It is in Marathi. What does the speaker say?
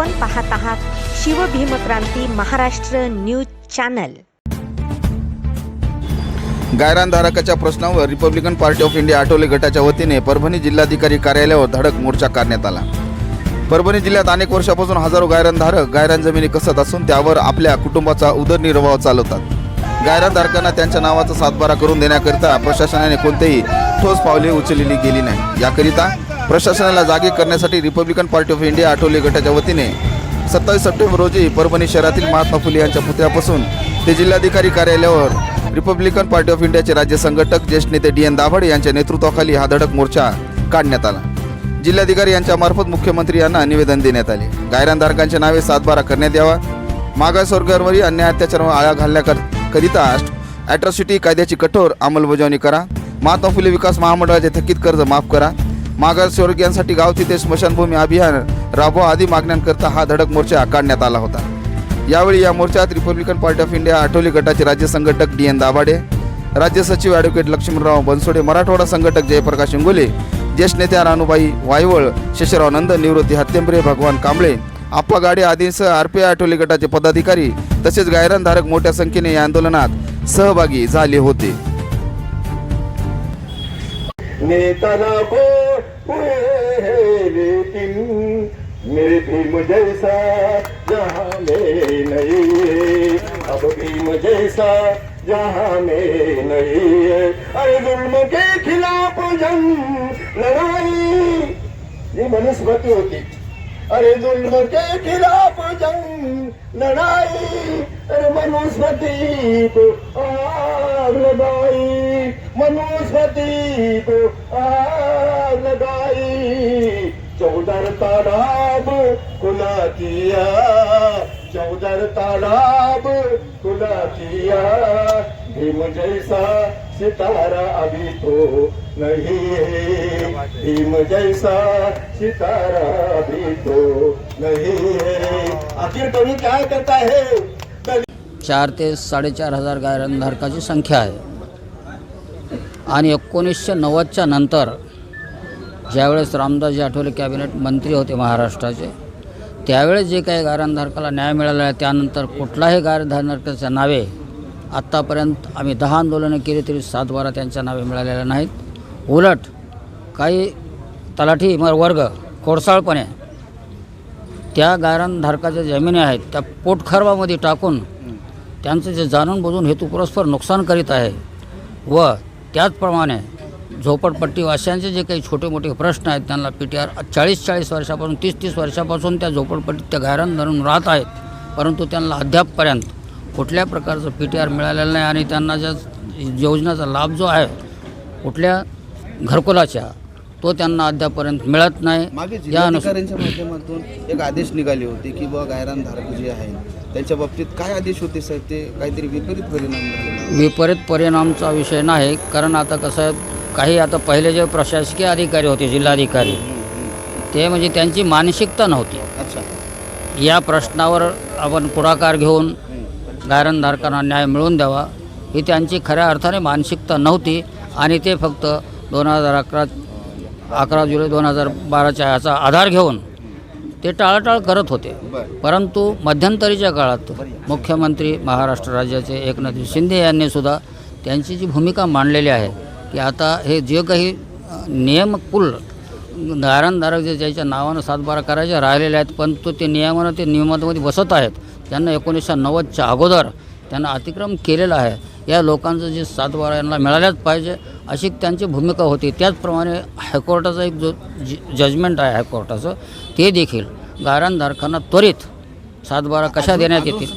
आपण पाहत आहात शिवभीमक्रांती महाराष्ट्र न्यूज चॅनल. गायरानधारकाच्या प्रश्नावर Republican Party of India Athawale गटाच्या वतीने परभणी जिल्हाधिकारी कार्यालयावर धडक मोर्चा काढण्यात आला. परभणी जिल्ह्यात अनेक वर्षापासून हजारो गायरानधारक गायरान जमिनी कसत असून त्यावर आपल्या कुटुंबाचा उदरनिर्वाह चालवतात. गायरानधारकांना त्यांच्या नावाचा सातबारा करून देण्याकरिता प्रशासनाने कोणतेही ठोस पावले उचललेली गेली नाही. याकरिता प्रशासनाला जागे करण्यासाठी Republican Party of India Athawale गटाच्या वतीने सत्तावीस सप्टेंबर रोजी परभणी शहरातील महात्मा फुले यांच्या पुतळ्यापासून ते जिल्हाधिकारी कार्यालयावर रिपब्लिकन पार्टी ऑफ इंडियाचे राज्य संघटक ज्येष्ठ नेते डी एन दाभाडे यांच्या नेतृत्वाखाली हा धडक मोर्चा काढण्यात आला. जिल्हाधिकारी यांच्यामार्फत मुख्यमंत्री यांना निवेदन देण्यात आले. गायरानधारकांच्या नावे सातबारा करण्यात यावा. मागासवर्गावरील अन्याय अत्याचार आळा घालण्याकरिता अॅट्रॉसिटी कायद्याची कठोर अंमलबजावणी करा. महात्मा फुले विकास महामंडळाचे थकीत कर्ज माफ करा. मागासवर्गीयांसाठी गाव तिथे स्मशानभूमी अभियान राबवा आदी मागण्यांकरता हा धडक मोर्चा काढण्यात आला होता. यावेळी या मोर्चात Republican Party of India Athawale गटाचे राज्य संघटक डी एन दाभाडे राज्य सचिव ॲडव्होकेट लक्ष्मणराव बनसोडे मराठवाडा संघटक जयप्रकाश इंगोले ज्येष्ठ नेत्या रानूबाई वायवळ शेषराव नंद निवृत्ती हत्तेंबरे भगवान कांबळे आप्पा गाडे आदींसह आरपीआय आठवले गटाचे पदाधिकारी तसेच गायरानधारक मोठ्या संख्येने या आंदोलनात सहभागी झाले होते. लेकिन मेरे भीम जैसा जहाँ में नहीं है अब भीम जैसा जहाँ में नहीं है। अरे जुल्म के खिलाफ जंग लड़ाई ये वनस्पति होती। अरे जुल्म के खिलाफ जंग लड़ाई अरे मनुस्मृति को आग लगाई मनुस्मृति को आग तालाब कुलातिया चौदर तालाब कुलातिया भीम जैसा सितारा अभी तो नहीं है। भीम जैसा सितारा अभी तो नहीं है। आखिर कभी क्या करता है? चार ते साडेचार हजार गायरनधारकाची संख्या आहे. आणि एकोणीसशे नव्वदच्या नंतर ज्यावेळेस रामदासजी आठवले कॅबिनेट मंत्री होते महाराष्ट्राचे त्यावेळेस जे काही गारणधारकाला न्याय मिळाला आहे त्यानंतर कुठलाही गारणधारकाच्या नावे आत्तापर्यंत आम्ही दहा आंदोलनं केली तरी सातबारा त्यांच्या नावे मिळालेल्या नाहीत. उलट काही तलाठी म- वर्ग खोडसाळपणे त्या गारणधारकाच्या जमिनी आहेत त्या पोटखरवामध्ये टाकून त्यांचं जे जाणून बुजून हेतुपुरस्पर नुकसान करीत आहे व त्याचप्रमाणे झोपडपट्टीवासियांचे जे काही छोटे मोठे प्रश्न आहेत त्यांना पी टी आर चाळीस चाळीस वर्षापासून तीस तीस वर्षापासून त्या झोपडपट्टीत त्या गायरान धरून राहत आहेत. परंतु त्यांना अद्यापपर्यंत कुठल्या प्रकारचं पी टी आर मिळालेलं नाही आणि त्यांना ज्या योजनेचा लाभ जो आहे कुठल्या घरकुलाच्या तो त्यांना अद्यापपर्यंत मिळत नाही. या माध्यमातून एक आदेश निघाले होते की बुवा गायरान धारक जे आहेत त्यांच्या बाबतीत काय आदेश होते साहेब? ते काहीतरी विपरीत परिणाम विपरीत परिणामचा विषय नाही कारण आता कसं आहे काही आता पहिले जे प्रशासकीय अधिकारी होते जिल्हाधिकारी ते म्हणजे त्यांची मानसिकता नव्हती. अच्छा. या प्रश्नावर आपण पुढाकार घेऊन गायरनधारकांना न्याय मिळवून द्यावा. ही त्यांची खऱ्या अर्थाने मानसिकता नव्हती आणि ते फक्त दोन हजार अकरा अकरा जुलै दोन हजार बाराच्या ह्याचा आधार घेऊन ते टाळाटाळ करत होते. परंतु मध्यंतरीच्या काळात मुख्यमंत्री महाराष्ट्र राज्याचे एकनाथ शिंदे यांनी सुद्धा त्यांची जी भूमिका मांडलेली आहे की आता हे जे काही अ, नियमकुल गायरानधारक जे ज्याच्या नावानं सातबारा करायचे राहिलेले आहेत पण तो ते नियमानं ते नियमामध्ये बसत आहेत. त्यांना एकोणीसशे नव्वदच्या अगोदर त्यांना अतिक्रम केलेलं आहे. या लोकांचं जे सातबारा यांना मिळाल्याच पाहिजे अशी त्यांची भूमिका होती. त्याचप्रमाणे हायकोर्टाचं एक जो ज जजमेंट आहे हायकोर्टाचं ते देखील गायरानधारकांना त्वरित सातबारा कशा देण्यात येतील?